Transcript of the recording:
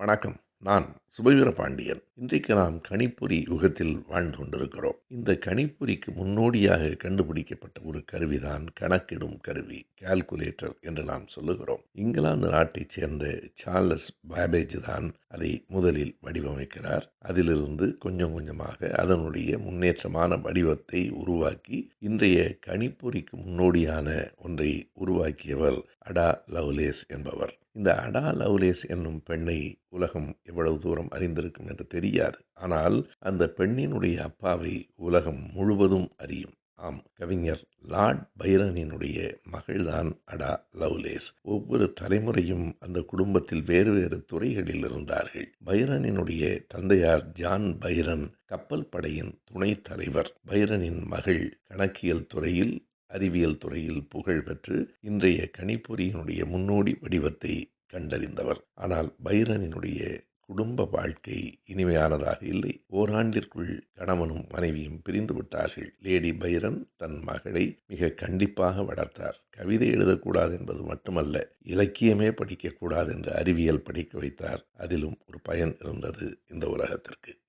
வணக்கம். நான் சுபவீர பாண்டியன் இன்றைக்கு நாம் கணிப்பொறி யுகத்தில் வாழ்ந்து கொண்டிருக்கிறோம். இந்த கணிப்பொறிக்கு முன்னோடியாக கண்டுபிடிக்கப்பட்ட ஒரு கருவிதான் கணக்கிடும் கருவி கால்குலேட்டர் என்று நாம் சொல்லுகிறோம். இங்கிலாந்து நாட்டைச் சேர்ந்த சார்லஸ் பேபேஜ் தான் அதை முதலில் வடிவமைக்கிறார். அதிலிருந்து கொஞ்சம் கொஞ்சமாக அதனுடைய முன்னேற்றமான வடிவத்தை உருவாக்கி இன்றைய கணிப்பொறிக்கு முன்னோடியான ஒன்றை உருவாக்கியவர் அடா லவ்லேஸ் என்பவர். இந்த அடா லவ்லேஸ் என்னும் பெண்ணை உலகம் எவ்வளவு தூரம் அறிந்திருக்கும் என்று தெரியாது. ஆனால் அந்த பெண்ணினுடைய அப்பாவை உலகம் முழுவதும் அறியும். ஆம் கவிஞர் லார்ட் பைரனினுடைய மகள்தான் அடா லவ்லேஸ். ஒவ்வொரு தலைமுறையும் அந்த குடும்பத்தில் வேறு வேறு துறைகளில் இருந்தார்கள். பைரனினுடைய தந்தையார் ஜான் பைரன் கப்பல் படையின் துணைத் தலைவர். பைரனின் மகள் கணக்கியல் துறையில் அறிவியல் துறையில் புகழ் பெற்று இன்றைய கணிப்பொறியினுடைய முன்னோடி வடிவத்தை கண்டறிந்தவர். ஆனால் பைரனினுடைய குடும்ப வாழ்க்கை இனிமையானதாக இல்லை. ஓராண்டிற்குள் கணவனும் மனைவியும் பிரிந்து விட்டார்கள். லேடி பைரன் தன் மகளை மிக கண்டிப்பாக வளர்த்தார். கவிதை எழுதக்கூடாது என்பது மட்டுமல்ல இலக்கியமே படிக்கக்கூடாது என்று அறிவியல் படிக்க வைத்தார். அதிலும் ஒரு பயன் இருந்தது இந்த உலகத்திற்கு.